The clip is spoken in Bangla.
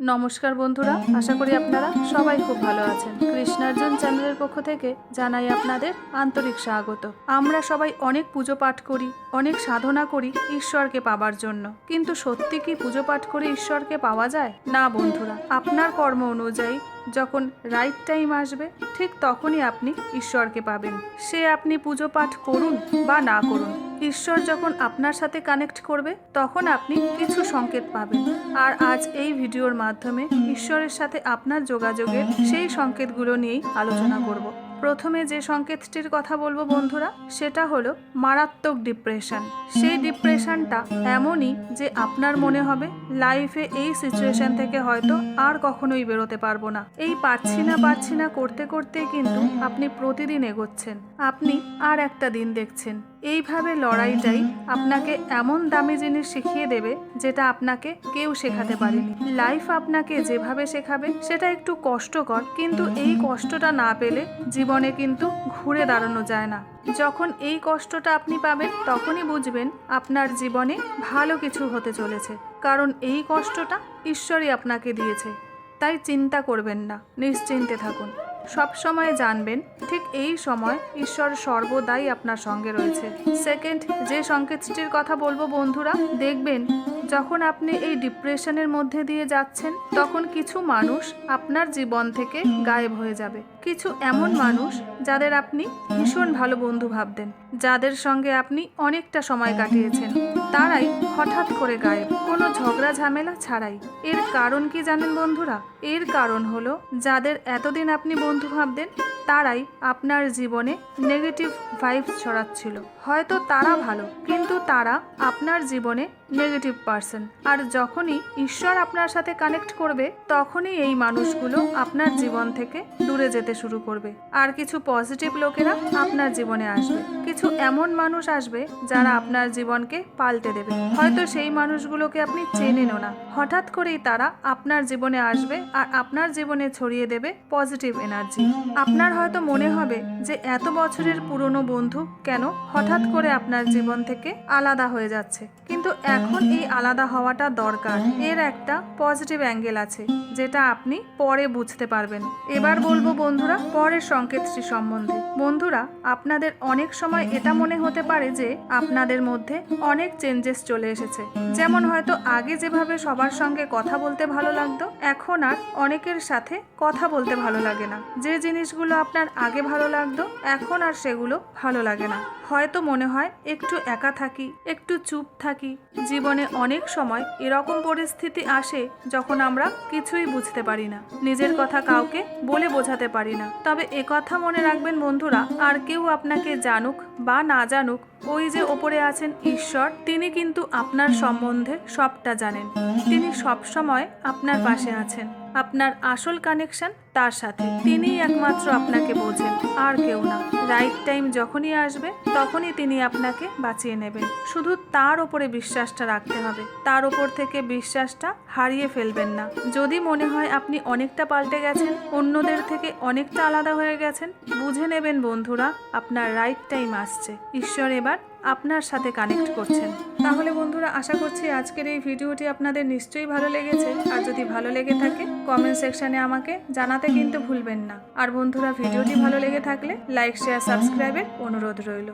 নমস্কার বন্ধুরা, আশা করি আপনারা সবাই খুব ভালো আছেন। কৃষ্ণার্জুন চ্যানেলের পক্ষ থেকে জানাই আপনাদের আন্তরিক স্বাগত। আমরা সবাই অনেক পুজো পাঠ করি, অনেক সাধনা করি ঈশ্বরকে পাবার জন্য। কিন্তু সত্যি কি পুজো পাঠ করে ঈশ্বরকে পাওয়া যায়? না বন্ধুরা, আপনার কর্ম অনুযায়ী যখন রাইট টাইম আসবে, ঠিক তখনই আপনি ঈশ্বরকে পাবেন। সে আপনি পুজো পাঠ করুন বা না করুন ঈশ্বর যখন আপনার সাথে কানেক্ট করবে, তখন আপনি কিছু সংকেত পাবেন। আর আজ এই ভিডিওর মাধ্যমে ঈশ্বরের সাথে আপনার যোগাযোগের সেই সংকেতগুলো নিয়েই আলোচনা করব। প্রথমে যে সংকেতটির কথা বলব বন্ধুরা, সেটা হলো মারাত্মক ডিপ্রেশন সেই ডিপ্রেশনটা এমনই যে আপনার মনে হবে লাইফে এই সিচুয়েশন থেকে হয়তো আর কখনোই বেরোতে পারব না। এই পারছি না পারছি না করতে করতে কিন্তু আপনি প্রতিদিন এগোচ্ছেন। আপনি আর একটা দিন দেখছেন। এইভাবে লড়াইটাই আপনাকে এমন দামি জিনিস শিখিয়ে দেবে যেটা আপনাকে কেউ শেখাতে পারেনি। লাইফ আপনাকে যেভাবে শেখাবে, সেটা একটু কষ্টকর, কিন্তু এই কষ্টটা না পেলে জীবনে কিন্তু ঘুরে দাঁড়ানো যায় না। যখন এই কষ্টটা আপনি পাবেন, তখনই বুঝবেন আপনার জীবনে ভালো কিছু হতে চলেছে। কারণ এই কষ্টটা ঈশ্বরই আপনাকে দিয়েছে। তাই চিন্তা করবেন না, নিশ্চিন্তে থাকুন। সব সময় জানবেন, ঠিক এই সময় ঈশ্বর সর্বদাই আপনার সঙ্গে রয়েছে। সেকেন্ড যে সংকেতটির কথা বলব বন্ধুরা, দেখবেন যখন আপনি এই ডিপ্রেশনের মধ্যে দিয়ে যাচ্ছেন, তখন কিছু মানুষ আপনার জীবন থেকে গায়েব হয়ে যাবে। কিছু এমন মানুষ যাদের আপনি ভীষণ ভালো বন্ধু ভাবতেন, যাদের সঙ্গে আপনি অনেকটা সময় কাটিয়েছেন। তারাই হঠাৎ করে গায়েব। কোনো ঝগড়া ঝামেলা ছাড়াই। এর কারণ কি জানেন বন্ধুরা? এর কারণ হলো, যাদের এতদিন আপনি বন্ধু ভাবতেন তারাই আপনার জীবনে নেগেটিভ ভাইবস ছড়াচ্ছিল। হয়তো তারা ভালো, কিন্তু তারা আপনার জীবনে নেগেটিভ পার্সন আর যখনই ঈশ্বর আপনার সাথে কানেক্ট করবে, তখনই এই মানুষগুলো আপনার জীবন থেকে দূরে যেতে শুরু করবে। আর কিছু পজিটিভ লোকেরা আপনার জীবনে আসবে। কিছু এমন মানুষ আসবে যারা আপনার জীবনকে পাল্টে দেবে। হয়তো সেই মানুষগুলোকে আপনি চেনেনও না। হঠাৎ করেই তারা আপনার জীবনে আসবে আর আপনার জীবনে ছড়িয়ে দেবে পজিটিভ এনার্জি আপনার হয়তো মনে হবে যে এত বছরের পুরনো বন্ধু কেন হঠাৎ করে আপনার জীবন থেকে আলাদা হয়ে যাচ্ছে। কিন্তু এখন এই আলাদা হওয়াটা দরকার। এর একটা পজিটিভ অ্যাঙ্গেল আছে, যেটা আপনি পরে বুঝতে পারবেন। এবার বলব বন্ধুরা, পরের সংকেতটি সম্বন্ধে। বন্ধুরা, আপনাদের অনেক সময় এটা মনে হতে পারে যে আপনাদের মধ্যে অনেক চেঞ্জেস চলে এসেছে। যেমন হয়তো আগে যেভাবে সবার সঙ্গে কথা বলতে ভালো লাগতো, এখন আর অনেকের সাথে কথা বলতে ভালো লাগে না। যে জিনিসগুলো আপনার আগে ভালো লাগতো, এখন আর সেগুলো ভালো লাগে না। হয়তো মনে হয় একটু একা থাকি, একটু চুপ থাকি। জীবনে অনেক সময় এরকম পরিস্থিতি আসে যখন আমরা কিছুই বুঝতে পারি না। নিজের কথা কাউকে বলে বোঝাতে পারি না। তবে কথা মনে রাখবেন বন্ধুরা, আর কেউ আপনাকে জানুক বা না জানুক ওই যে ওপরে আছেন ঈশ্বর, তিনি কিন্তু আপনার সম্বন্ধে সবটা জানেন। তিনি সবসময় আপনার পাশে আছেন। আপনার আসল কানেকশন তার সাথে। তিনিই একমাত্র আপনাকে বোঝেন, আর কেউ না। রাইট টাইম যখনই আসবে, তখনই তিনি আপনাকে বাঁচিয়ে নেবেন। শুধু তার ওপরে বিশ্বাসটা রাখতে হবে। তার ওপর থেকে বিশ্বাসটা হারিয়ে ফেলবেন না। যদি মনে হয় আপনি অনেকটা পাল্টে গেছেন, অন্যদের থেকে অনেকটা আলাদা হয়ে গেছেন, বুঝে নেবেন বন্ধুরা, আপনার রাইট টাইম আসছে। ঈশ্বর এবার আপনার সাথে কানেক্ট করছেন। তাহলে বন্ধুরা, আশা করছি আজকের এই ভিডিওটি আপনাদের নিশ্চয়ই ভালো লেগেছে। আর যদি ভালো লেগে থাকে কমেন্ট সেকশানে আমাকে জানাতে কিন্তু ভুলবেন না। আর বন্ধুরা, ভিডিওটি ভালো লেগে থাকলে লাইক শেয়ার সাবস্ক্রাইবের অনুরোধ রইল।